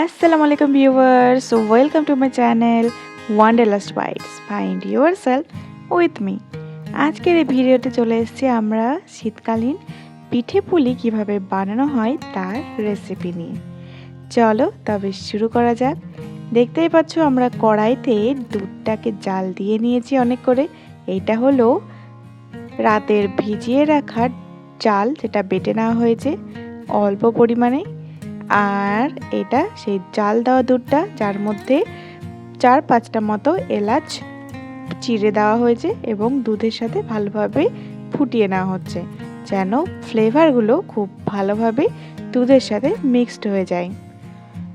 আসসালামু আলাইকুম viewers welcome to my channel wanderlust bites find yourself with me আজকের এই ভিডিওতে চলে এসেছি আমরা শীতকালীন পিঠে পুলি কীভাবে বানানো হয় তার রেসিপি নিয়ে। চলো তবে শুরু করা যাক। দেখতেই পাচ্ছ আমরা কড়াইতে দুধটাকে জাল দিয়ে নিয়েছি অনেক করে। এইটা হলো রাতের ভিজিয়ে রাখার চাল যেটা বেটে নেওয়া হয়েছে অল্প পরিমাণে। আর এটা সেই জাল দেওয়া দুধটা, যার মধ্যে চার পাঁচটা মতো এলাচ চিড়ে দেওয়া হয়েছে এবং দুধের সাথে ভালোভাবে ফুটিয়ে নেওয়া হচ্ছে, যেন ফ্লেভারগুলো খুব ভালোভাবে দুধের সাথে মিক্সড হয়ে যায়।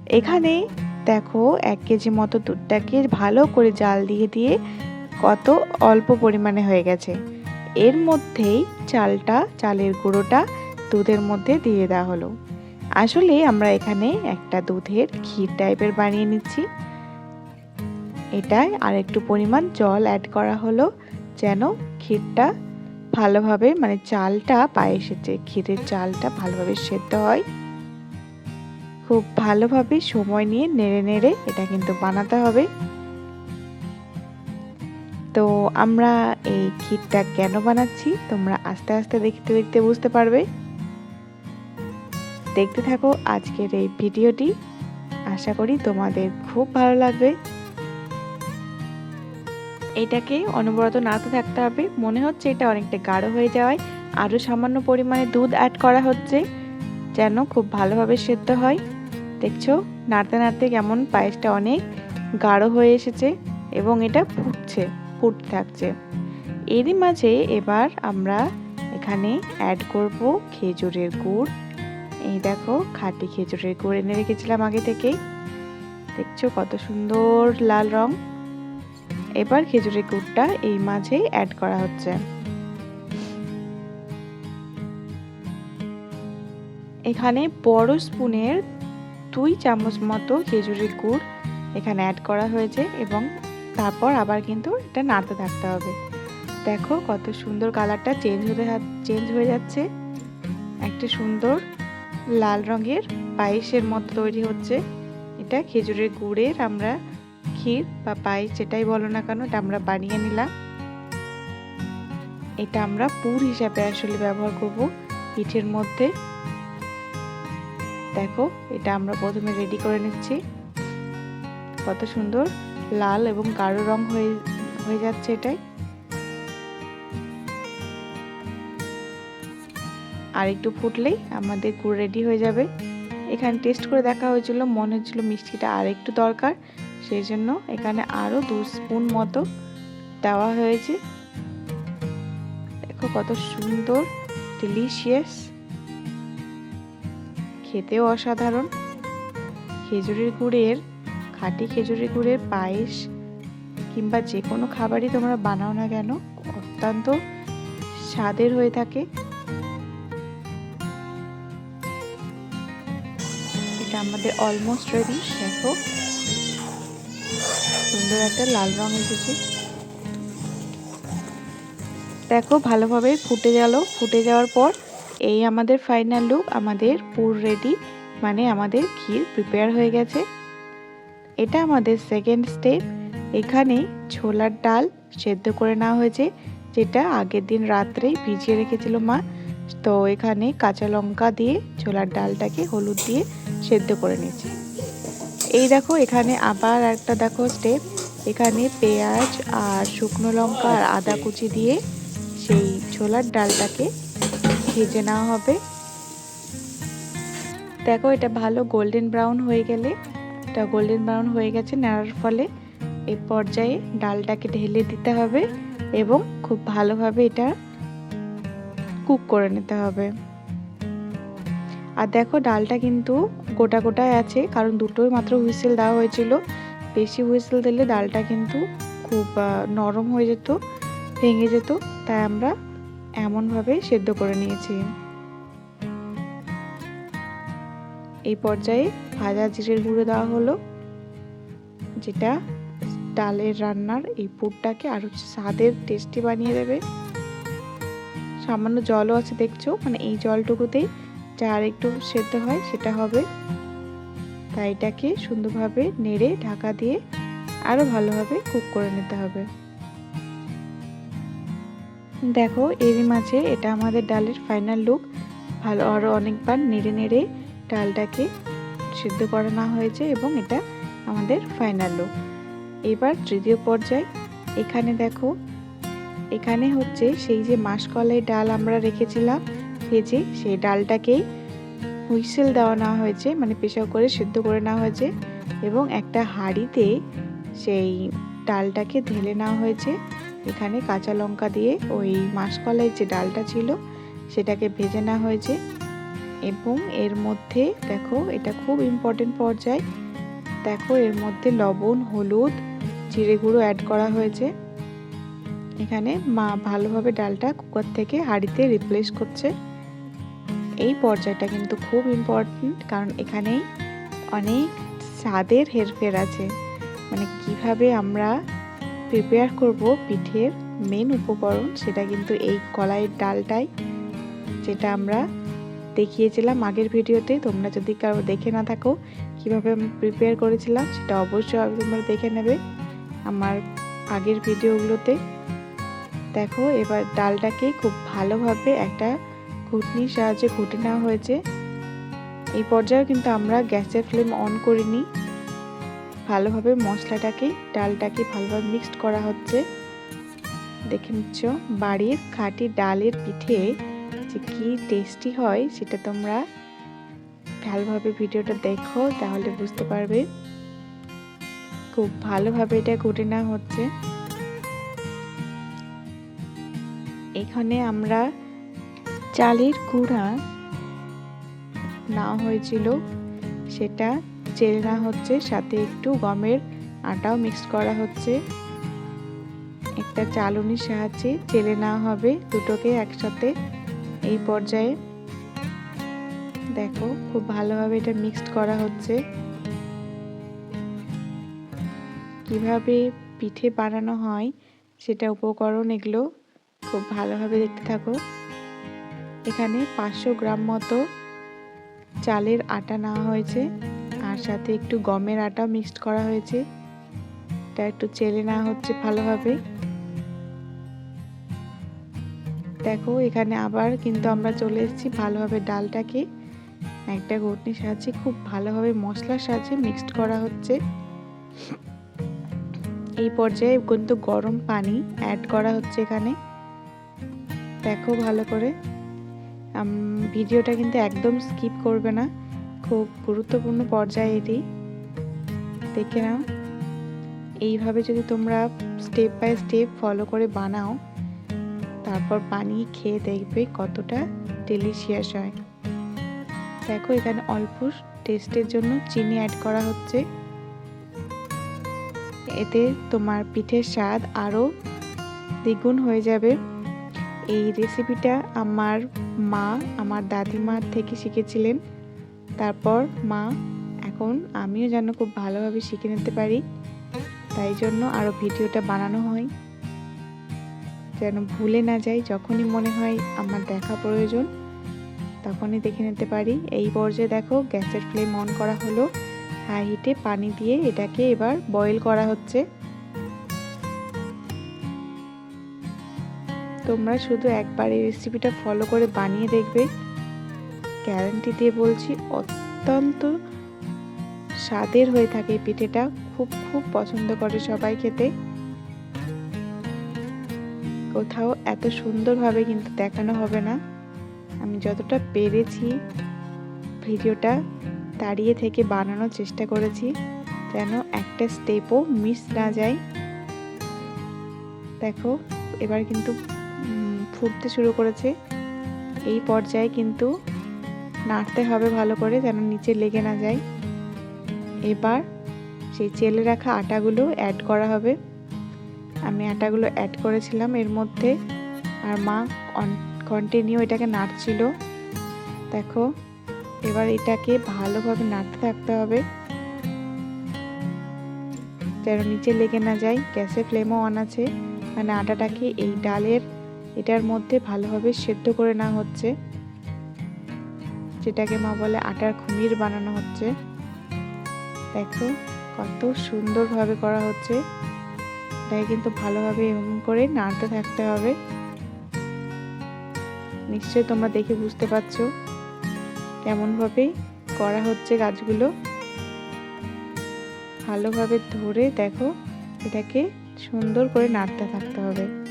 এখানে দেখো এক কেজি মতো দুধটাকে ভালো করে জাল দিয়ে দিয়ে কত অল্প পরিমাণে হয়ে গেছে। এর মধ্যেই চালটা, চালের গুঁড়োটা দুধের মধ্যে দিয়ে দেওয়া হলো। আসলে আমরা এখানে একটা দুধের ক্ষীর টাইপের বানিয়ে নিচ্ছি। এটাই আর একটু পরিমাণ জল অ্যাড করা হলো যেন ক্ষীরটা ভালোভাবে মানে চালটা, পায়েসের যে ক্ষীরের চালটা ভালোভাবে সেদ্ধ হয়। খুব ভালোভাবে সময় নিয়ে নেড়ে নেড়ে এটা কিন্তু বানাতে হবে। তো আমরা এই ক্ষীরটা কেন বানাচ্ছি তোমরা আস্তে আস্তে দেখতে দেখতে বুঝতে পারবে। দেখতে থাকো আজকের এই ভিডিওটি। আশা করি তোমাদের খুব ভালো লাগবে। এটাকে অনবরত নাড়তে থাকতে হবে। মনে হচ্ছে এটা অনেকটা গাঢ় হয়ে যাওয়ায় আরও সামান্য পরিমাণে দুধ অ্যাড করা হচ্ছে যেন খুব ভালোভাবে সেদ্ধ হয়। দেখছ, নাড়তে নাড়তে কেমন পায়েসটা অনেক গাঢ় হয়ে এসেছে এবং এটা ফুটছে, ফুটতে থাকছে। এরই মাঝে এবার আমরা এখানে অ্যাড করব খেজুরের গুড়। এই দেখো, খাঁটি খেজুরের গুড় এনে রেখেছিলাম আগে থেকেই। দেখছ কত সুন্দর লাল রং। এবার খেজুরের গুড়টা এই মাঝে অ্যাড করা হচ্ছে। এখানে বড় স্পুনের দুই চামচ মতো খেজুরের গুড় এখানে অ্যাড করা হয়েছে এবং তারপর আবার কিন্তু এটা নাড়তে থাকতে হবে। দেখো কত সুন্দর কালারটা চেঞ্জ হতে চেঞ্জ হয়ে যাচ্ছে। একটা সুন্দর লাল রঙের পায়েসের মতো তৈরি হচ্ছে। এটা খেজুরের গুড়ের আমরা ক্ষীর বা পায়েস যেটাই বলো না কেন, এটা আমরা বানিয়ে নিলাম। এটা আমরা পুর হিসাবে আসলে ব্যবহার করব পিঠের মধ্যে। দেখো, এটা আমরা প্রথমে রেডি করে নিচ্ছি। কত সুন্দর, লাল এবং গাঢ় রং হয়ে হয়ে যাচ্ছে এটাই। আর একটু ফুটলেই আমাদের গুড় রেডি হয়ে যাবে। এখানে টেস্ট করে দেখা হয়েছিল, মনে হচ্ছিল মিষ্টিটা আর একটু দরকার। সেই জন্য এখানে আরও দু স্পুন মতো দেওয়া হয়েছে। দেখো কত সুন্দর ডিলিশিয়াস খেতেও অসাধারণ। খেজুরের গুড়ের, খাঁটি খেজুরের গুড়ের পায়েস কিংবা যে কোনো খাবারই তোমরা বানাও না কেন, অত্যন্ত স্বাদের হয়ে থাকে। এটা আমাদের অলমোস্ট রেডি দেখো সুন্দর একটা লাল রং এসেছে। দেখো, ভালোভাবে ফুটে গেল। ফুটে যাওয়ার পর এই আমাদের ফাইনাল লুক আমাদের পুর রেডি মানে আমাদের ক্ষীর প্রিপেয়ার হয়ে গেছে। এটা আমাদের সেকেন্ড স্টেপ এখানে ছোলার ডাল সেদ্ধ করে নেওয়া হয়েছে, যেটা আগের দিন রাত্রেই ভিজিয়ে রেখেছিল মা। তো এখানে কাঁচা লঙ্কা দিয়ে ছোলার ডালটাকে হলুদ দিয়ে সেদ্ধ করে নিচ্ছি এই দেখো, এখানে আবার একটা দেখো স্টেপ এখানে পেঁয়াজ আর শুকনো লঙ্কা আর আদা কুচি দিয়ে সেই ছোলার ডালটাকে ভেজে নেওয়া হবে। দেখো, এটা ভালো গোল্ডেন ব্রাউন হয়ে গেলে, এটা গোল্ডেন ব্রাউন হয়ে গেছে, নেওয়ার ফলে এই পর্যায়ে ডালটাকে ঢেলে দিতে হবে এবং খুব ভালোভাবে এটা কুক করে নিতে হবে। আর দেখো, ডালটা কিন্তু গোটা গোটায় আছে, কারণ দুটোই মাত্র হুইসেল দেওয়া হয়েছিল। বেশি হুইসেল দিলে ডালটা কিন্তু খুব নরম হয়ে যেত, ভেঙে যেত, তাই আমরা এমনভাবে সেদ্ধ করে নিয়েছি। এই পর্যায়ে ভাজা জিরের গুঁড়ো দেওয়া হলো, যেটা ডালের রান্নার এই পুরটাকে আরও স্বাদের টেস্টি বানিয়ে দেবে। সামান্য জলও আছে দেখছ মানে এই জলটুকুতেই যা আর একটু সেদ্ধ হয়, সেটা হবে তাই এটাকে সুন্দরভাবে নেড়ে ঢাকা দিয়ে আরও ভালোভাবে কুক করে নিতে হবে। দেখো, এরই মাঝে এটা আমাদের ডালের ফাইনাল লুক ভালো আরও অনেকবার নেড়ে নেড়ে ডালটাকে সিদ্ধ করানো হয়েছে এবং এটা আমাদের ফাইনাল লুক এবার তৃতীয় পর্যায়ে, এখানে দেখো, এখানে হচ্ছে সেই যে মাসকলাই ডাল আমরা রেখেছিলাম ভেজে সেই ডালটাকেই হুইসেল দেওয়া নেওয়া হয়েছে মানে প্রেশার করে সিদ্ধ করে নেওয়া হয়েছে এবং একটা হাঁড়িতে সেই ডালটাকে ঢেলে নেওয়া হয়েছে। এখানে কাঁচা লঙ্কা দিয়ে ওই মাসকলাইয়ের যে ডালটা ছিল সেটাকে ভেজে নেওয়া হয়েছে এবং এর মধ্যে দেখো এটা খুব ইম্পর্টেন্ট পর্যায়। দেখো এর মধ্যে লবণ, হলুদ, জিরে গুঁড়ো অ্যাড করা হয়েছে। এখানে মা ভালোভাবে ডালটা কুকার থেকে হাঁড়িতে রিপ্লেস করছে। এই পর্যায়টা কিন্তু খুব ইম্পর্টেন্ট কারণ এখানেই অনেক স্বাদের হেরফের আছে। মানে কীভাবে আমরা প্রিপেয়ার করব পিঠের মেন উপকরণ, সেটা কিন্তু এই কলাইয়ের ডালটাই, যেটা আমরা দেখিয়েছিলাম আগের ভিডিওতে। তোমরা যদি কারও দেখে না থাকো কীভাবে আমি প্রিপেয়ার করেছিলাম, সেটা অবশ্যই তোমরা দেখে নেবে আমার আগের ভিডিওগুলোতে। দেখো, এবার ডালটাকে খুব ভালোভাবে একটা ঘুটনির সাহায্যে ঘুটে নেওয়া হয়েছে। এই পর্যায়ে কিন্তু আমরা গ্যাসের ফ্লেম অন করিনি। ভালোভাবে মশলাটাকে, ডালটাকে ভালোভাবে মিক্সড করা হচ্ছে। দেখে নিচ্ছ, বাড়ির খাঁটি ডালের পিঠে যে কি টেস্টি হয়, সেটা তোমরা ভালোভাবে ভিডিওটা দেখো, তাহলে বুঝতে পারবে। খুব ভালোভাবে এটা ঘটে নেওয়া হচ্ছে। এখানে আমরা চালের গুঁড়া না হয়েছিল, সেটা চেলে নেওয়া হচ্ছে, সাথে একটু গমের আটাও মিক্স করা হচ্ছে। একটা চালনির সাহায্যে চেলে নেওয়া হবে দুটোকে একসাথে। এই পর্যায়ে দেখো, খুব ভালোভাবে এটা মিক্সড করা হচ্ছে। কীভাবে পিঠে বানানো হয়, সেটা উপকরণ এগুলো খুব ভালোভাবে দেখতে থাকো। এখানে পাঁচশো গ্রাম মতো চালের আটা নেওয়া হয়েছে আর সাথে একটু গমের আটা মিক্সড করা হয়েছে। এটা একটু চেলে নেওয়া হচ্ছে ভালোভাবে। দেখো, এখানে আবার কিন্তু আমরা চলে এসেছি ভালোভাবে ডালটাকে। একটা ঘটনির সাহায্যে খুব ভালোভাবে মশলার সাহায্যে মিক্সড করা হচ্ছে। এই পর্যায়ে কিন্তু গরম পানি অ্যাড করা হচ্ছে এখানে। দেখো ভালো করে। ভিডিওটা কিন্তু একদম স্কিপ করবে না। খুব গুরুত্বপূর্ণ পর্যায়ে এটি। দেখে নাও। এইভাবে যদি তোমরা স্টেপ বাই স্টেপ ফলো করে বানাও, তারপর পানি খেয়ে দেখবে কতটা ডেলিশিয়াস হয়। দেখো, এখানে অল্প টেস্টের জন্য চিনি অ্যাড করা হচ্ছে। এতে তোমার পিঠের স্বাদ আরও দ্বিগুণ হয়ে যাবে। এই রেসিপিটা আমার মা, আমার দাদিমার থেকে শিখেছিলেন। তারপর মা, এখন আমিও যেন খুব ভালোভাবে শিখে নিতে পারি। তাই জন্য আরও ভিডিওটা বানানো হয়। যেন ভুলে না যাই, যখনই মনে হয় আমার দেখা প্রয়োজন, তখনই দেখে নিতে পারি। এই পর্যায়ে দেখো, গ্যাসের ফ্লেম অন করা হলো। হাই হিটে পানি দিয়ে এটাকে এবার বয়েল করা হচ্ছে। তোমরা শুধু একবার এই রেসিপিটা ফলো করে বানিয়ে দেখবে। গ্যারান্টি দিয়ে বলছি, অত্যন্ত স্বাদের হয়ে থাকে এই পিঠেটা। খুব খুব পছন্দ করে সবাই খেতে। কোথাও এত সুন্দরভাবে কিন্তু দেখানো হবে না। আমি যতটা পেরেছি ভিডিওটা দাঁড়িয়ে থেকে বানানোর চেষ্টা করেছি, যেন একটা স্টেপও মিস না যায়। দেখো, এবার কিন্তু ফুটতে শুরু করেছে। এই পর্যায়ে কিন্তু নাড়তে হবে ভালো করে যেন নিচে লেগে না যায়। এবার সেই চেলে রাখা আটাগুলো অ্যাড করা হবে। আমি আটাগুলো অ্যাড করেছিলাম, এর মধ্যে আর মা কন্টিনিউ এটাকে নাড়ছিল। দেখো, এবার এটাকে ভালোভাবে নাড়তে থাকতে হবে। যেন নিচে লেগে না যায়, গ্যাসের ফ্লেমও অন আছে। মানে আটাটাকে এই ডালের এটার মধ্যে ভালোভাবে সেদ্ধ করে নেওয়া হচ্ছে। যেটাকে মা বলে আটার খুমির বানানো হচ্ছে। দেখো কত সুন্দরভাবে করা হচ্ছে। তাই কিন্তু ভালোভাবে এমন করে নাড়তে থাকতে হবে। নিশ্চয়ই তোমরা দেখে বুঝতে পারছ কেমনভাবে করা হচ্ছে গাছগুলো। ভালোভাবে ধরে দেখো এটাকে সুন্দর করে নাড়তে থাকতে হবে।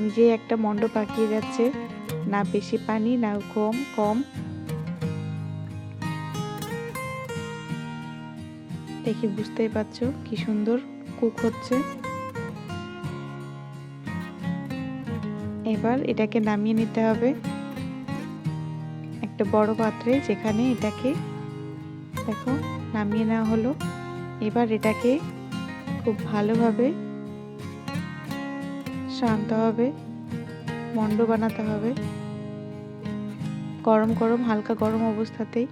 নিজেই একটা মন্ড পাকিয়ে যাচ্ছে। না বেশি পানি, না কম কম। দেখে বুঝতেই পারছ কি সুন্দর কুক হচ্ছে। এবার এটাকে নামিয়ে নিতে হবে। একটা বড় পাত্রে যেখানে এটাকে দেখো, নামিয়ে নেওয়া হলো। এবার এটাকে খুব ভালোভাবে শান্ত হবে, মন্ড বানাতে হবে। গরম গরম, হালকা গরম অবস্থাতেই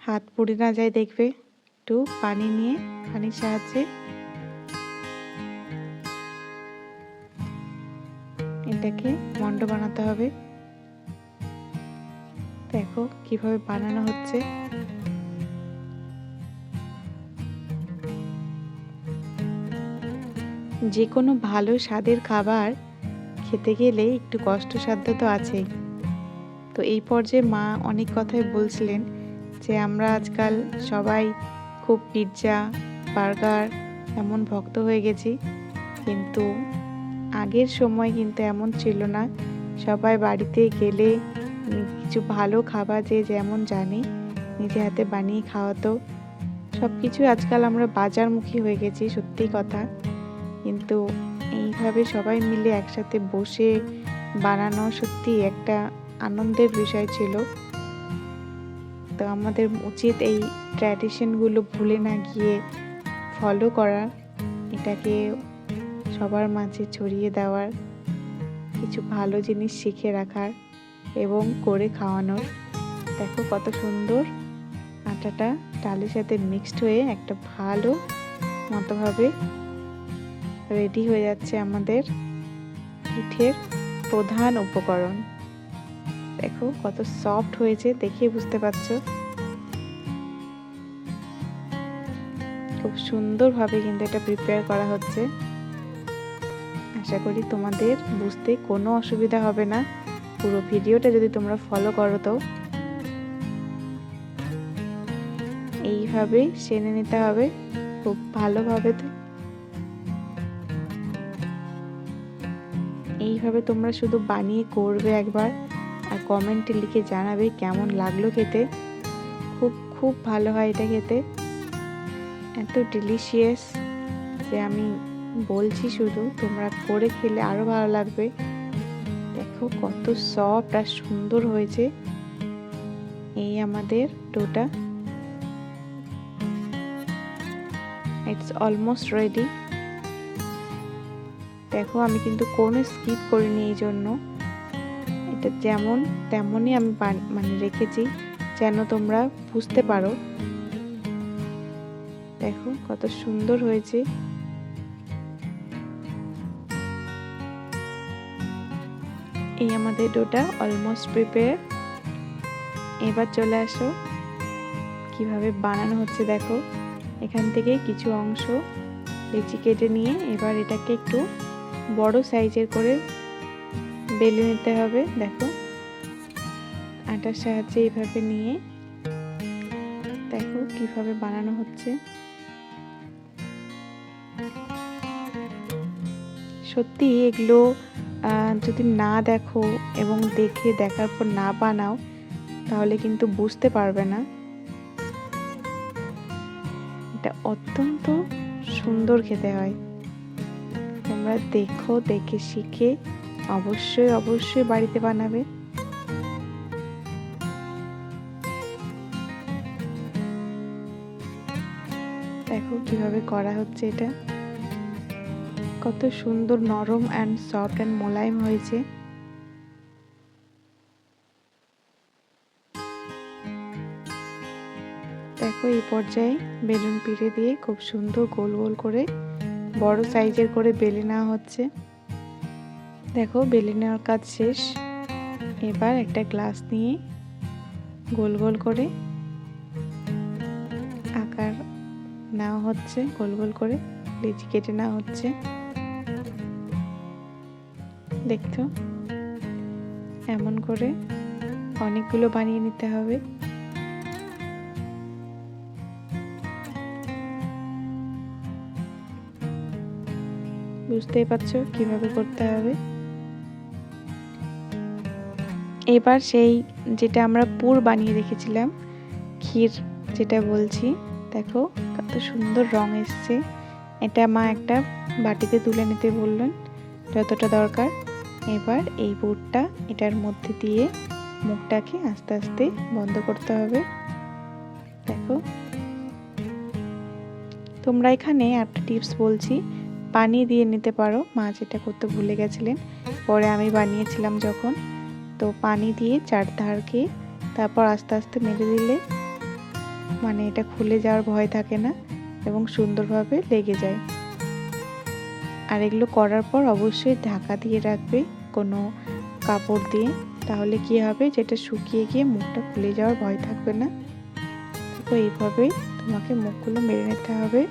হাত পুড়ে না যায় দেখবে। একটু পানি নিয়ে, পানির সাহায্যে। এটাকে মন্ড বানাতে হবে। দেখো কীভাবে বানানো হচ্ছে। যে কোনো ভালো স্বাদের খাবার খেতে গেলে একটু কষ্টসাধ্য তো আছেই। তো এই পর্যায়ে মা অনেক কথাই বলছিলেন যে, আমরা আজকাল সবাই খুব পিৎজা, বার্গার এমন ভক্ত হয়ে গেছি। কিন্তু আগের সময় কিন্তু এমন ছিল না। সবাই বাড়িতে গেলে কিছু ভালো খাবার যে যেমন জানে নিজে হাতে বানিয়ে খাওয়াতো। সব কিছু আজকাল আমরা বাজারমুখী হয়ে গেছি, সত্যি কথা। কিন্তু এইভাবে সবাই মিলে একসাথে বসে বানানো সত্যি একটা আনন্দের বিষয় ছিল। তো আমাদের উচিত এই ট্র্যাডিশনগুলো ভুলে না গিয়ে ফলো করা, এটাকে সবার মাঝে ছড়িয়ে দেওয়ার, কিছু ভালো জিনিস শিখে রাখার এবং করে খাওয়ানোর। দেখো কত সুন্দর আটাটা ডালের সাথে মিক্সড হয়ে একটা ভালো মতোভাবে রেডি হয়ে যাচ্ছে আমাদের পিঠের প্রধান উপকরণ। দেখো কত সফট হয়েছে দেখে বুঝতে পারছ। খুব সুন্দরভাবে কিন্তু এটা প্রিপেয়ার করা হচ্ছে। আশা করি তোমাদের বুঝতে কোনো অসুবিধা হবে না। পুরো ভিডিওটা যদি তোমরা ফলো করো তো। এইভাবে সেনে নিতে হবে। খুব ভালোভাবে এইভাবে তোমরা শুধু বানিয়ে করবে একবার আর কমেন্টে লিখে জানাবে কেমন লাগল খেতে। খুব খুব ভালো হয় এটা খেতে। এত ডিলিশিয়াস যে আমি বলছি শুধু, তোমরা করে খেলে আরও ভালো লাগবে। দেখো কত সফট আর সুন্দর হয়েছে। এই আমাদের ডোটা। ইটস অলমোস্ট রেডি দেখো, আমি কিন্তু কোনো স্কিপ করিনি এই জন্য। এটা যেমন তেমনই আমি মানে রেখেছি, যেন তোমরা বুঝতে পারো। দেখো, কত সুন্দর হয়েছে। এই আমাদের ডোটা অলমোস্ট প্রিপেয়ার এবার চলে আসো, কীভাবে বানানো হচ্ছে দেখো। এখান থেকে কিছু অংশ, লেচি কেটে নিয়ে এবার এটাকে একটু বড় সাইজের করে বেলে নিতে হবে, দেখো। আটার সাহায্যে এইভাবে নিয়ে দেখো কীভাবে বানানো হচ্ছে। সত্যি এগুলো যদি না দেখো এবং দেখে দেখার পর না বানাও, তাহলে কিন্তু বুঝতে পারবে না। এটা অত্যন্ত সুন্দর খেতে হয়। তোমরা দেখো, দেখে শিখে অবশ্যই অবশ্যই বাড়িতে বানাবে। দেখো কীভাবে করা হচ্ছে এটা। কত সুন্দর নরম অ্যান্ড সফট অ্যান্ড মোলায়েম হয়েছে। দেখো এই পর্যায়ে বেলুন পিড়ে দিয়ে খুব সুন্দর গোল গোল করে বড় সাইজের করে বেলে নেওয়া হচ্ছে। দেখো, বেলে নেওয়ার কাজ শেষ। এবার একটা গ্লাস নিয়ে গোল গোল করে আকার নেওয়া হচ্ছে, গোল গোল করে লেচি কেটে নেওয়া হচ্ছে। দেখছ? এমন করে অনেকগুলো বানিয়ে নিতে হবে। বুঝতেই পারছ কীভাবে করতে হবে। এবার সেই যেটা আমরা পুর বানিয়ে রেখেছিলাম, ক্ষীর যেটা বলছি, দেখো কত সুন্দর রং এসছে। এটা মা একটা বাটিতে তুলে নিতে বললেন, যতটা দরকার। এবার এই পুরটা এটার মধ্যে দিয়ে মুখটাকে আস্তে আস্তে বন্ধ করতে হবে। দেখো। তোমরা এখানে একটা টিপস বলছি পানি দিয়ে নিতে পারো। মা যেটা করতে ভুলে গেছিলেন, পরে আমি বানিয়েছিলাম যখন। তো পানি দিয়ে চারধারকে তারপর আস্তে আস্তে মেরে দিলে মানে এটা খুলে যাওয়ার ভয় থাকে না এবং সুন্দরভাবে লেগে যায়। আর এগুলো করার পর অবশ্যই ঢাকা দিয়ে রাখবে কোনো কাপড় দিয়ে, তাহলে কি হবে? যেটা শুকিয়ে গিয়ে মুখটা খুলে যাওয়ার ভয় থাকবে না। তো এইভাবেই তোমাকে মুখগুলো মেরে নিতে হবে।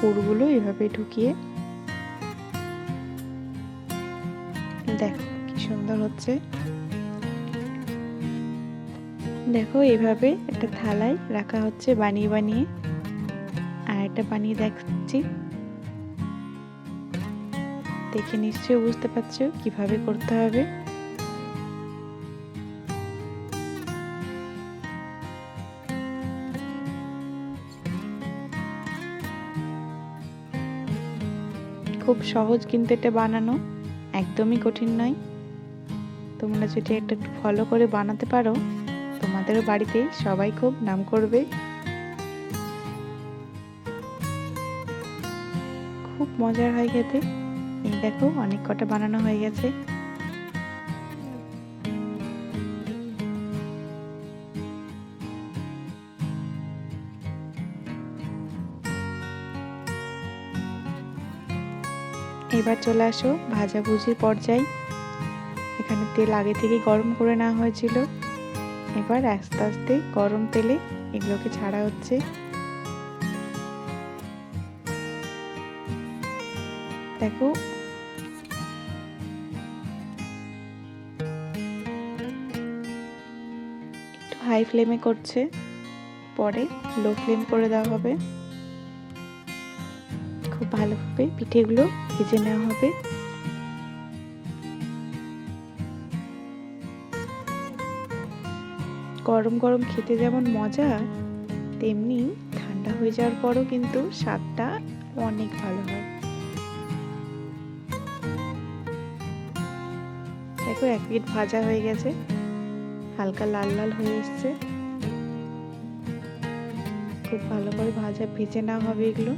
পুরগুলো এইভাবে ঢুকিয়ে হচ্ছে। দেখো এভাবে একটা থালায় রাখা হচ্ছে বানিয়ে বানিয়ে। আর একটা বানিয়ে দেখছি। দেখে নিশ্চয়ই বুঝতে পারছ কীভাবে করতে হবে। খুব সহজ কিন্তু এটা বানানো। একদমই কঠিন নয়। তোমরা যদি একটা ফলো করে বানাতে পারো, তোমাদেরও বাড়িতে সবাই খুব নাম করবে। খুব মজার হয় খেতে। এই দেখো, অনেক কটা বানানো হয়ে গেছে। এবার চলে আসো ভাজাভুজির পর্যায়ে। এখানে তেল আগে থেকে গরম করে নেওয়া হয়েছিল। এবার আস্তে আস্তে গরম তেলে এগুলোকে ছাড়া হচ্ছে। দেখো। একটু হাই ফ্লেমে করছে। পরে লো ফ্লেম করে দেওয়া হবে। খুব ভালোভাবে পিঠেগুলো ভেজে নেওয়া হবে। গরম গরম খেতে যেমন মজা, তেমনি ঠান্ডা হয়ে যাওয়ার পরও কিন্তু স্বাদটা অনেক ভালো হয়। দেখো, এক পিঠ ভাজা হয়ে গেছে, হালকা লাল লাল হয়ে এসছে। খুব ভালো করে ভাজা ভেজে নেওয়া হবে এগুলো।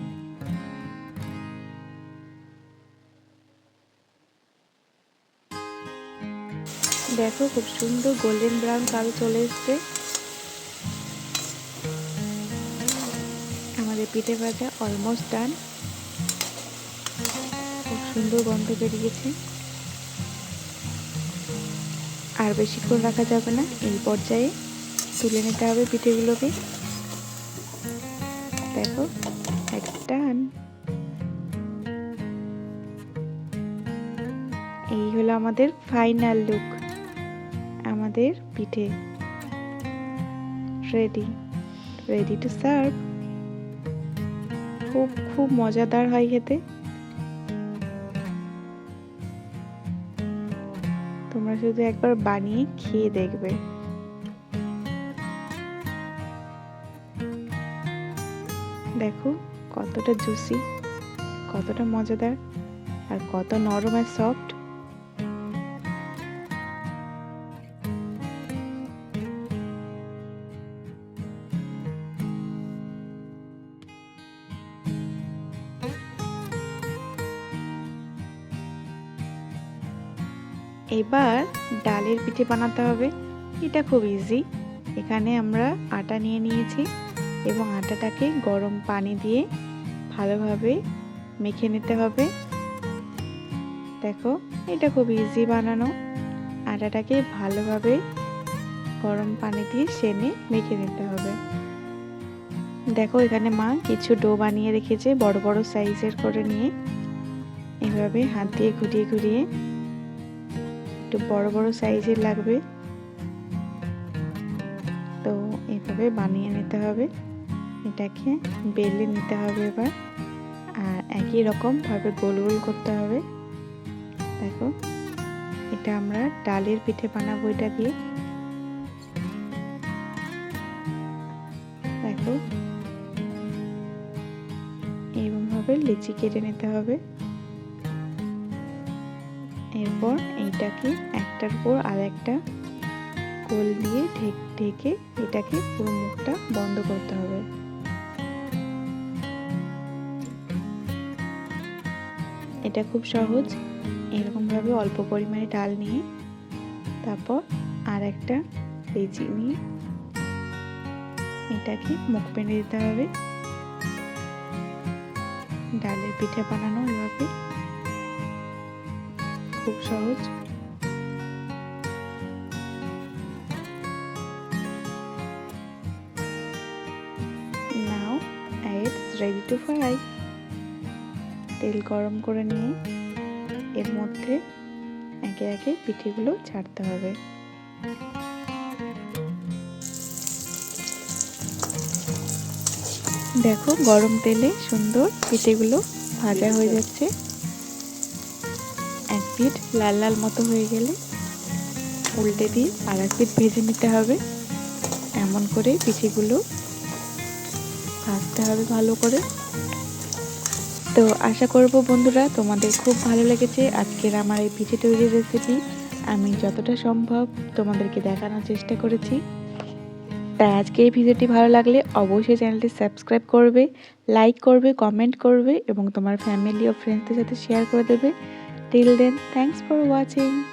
দেখো, খুব সুন্দর গোল্ডেন ব্রাউন কালো চলে এসছে। আমাদের পিঠে ভাজা অলমোস্ট ডান খুব সুন্দর গন্ধ বেরিয়েছে। আর বেশিক্ষণ রাখা যাবে না, এই পর্যায়ে তুলে নিতে হবে পিঠেগুলোকে। দেখো ডান এই হলো আমাদের ফাইনাল লুক আমাদের পিঠে। রেডি রেডি টু সার্ভ খুব খুব মজাদার হয় খেতে। তোমরা শুধু একবার বানিয়ে খেয়ে দেখবে। দেখো, কতটা জুসি কতটা মজাদার, আর কত নরম আর সফট এবার ডালের পিঠে বানাতে হবে। এটা খুব ইজি এখানে আমরা আটা নিয়ে নিয়েছি এবং আটাটাকে গরম পানি দিয়ে ভালোভাবে মেখে নিতে হবে। দেখো, এটা খুব ইজি বানানো। আটাটাকে ভালোভাবে গরম পানি দিয়ে সেনে মেখে নিতে হবে। দেখো, এখানে মা কিছু ডো বানিয়ে রেখেছে বড় বড় সাইজের করে নিয়ে। এভাবে হাত দিয়ে ঘুরিয়ে ঘুরিয়ে একটু বড় বড় সাইজের লাগবে। তো এভাবে বানিয়ে নিতে হবে। এটাকে বেলে নিতে হবে এবার। আর একই রকম ভাবে গোল গোল করতে হবে। দেখো, এটা আমরা ডালের পিঠে বানাবো এটা দিয়ে। দেখো এইভাবে লিচি কেটে নিতে হবে। এরপর এইটাকে একটার পর আর একটা কোল দিয়ে ঢেকে এটাকে পুরো মুখটা বন্ধ করতে হবে। এটা খুব সহজ। এরকমভাবে অল্প পরিমাণে ডাল নিয়ে তারপর আর একটা লেচি নিয়ে এটাকে মুখ পেঁড়ে দিতে হবে। ডালের পিঠে বানানো এভাবে। খুব সহজ। নাও it's রেডি টু ফ্রাই তেল গরম করে নিয়ে এর মধ্যে একে একে পিঠেগুলো ছাড়তে হবে। দেখো, গরম তেলে সুন্দর পিঠেগুলো ভাজা হয়ে যাচ্ছে। পিঠ লাল লাল মতো হয়ে গেলে উল্টে দিয়ে আর এক পিঠ ভেজে নিতে হবে। এমন করে পিঠেগুলো ভাজতে হবে ভালো করে। তো আশা করব বন্ধুরা তোমাদের খুব ভালো লেগেছে আজকের আমার এই পিঠে তৈরির রেসিপি আমি যতটা সম্ভব তোমাদেরকে দেখানোর চেষ্টা করেছি। তাই আজকে এই ভিডিওটি ভালো লাগলে অবশ্যই চ্যানেলটি সাবস্ক্রাইব করবে, লাইক করবে, কমেন্ট করবে এবং তোমার ফ্যামিলি ও ফ্রেন্ডসদের সাথে শেয়ার করে দেবে। Till then, thanks for watching.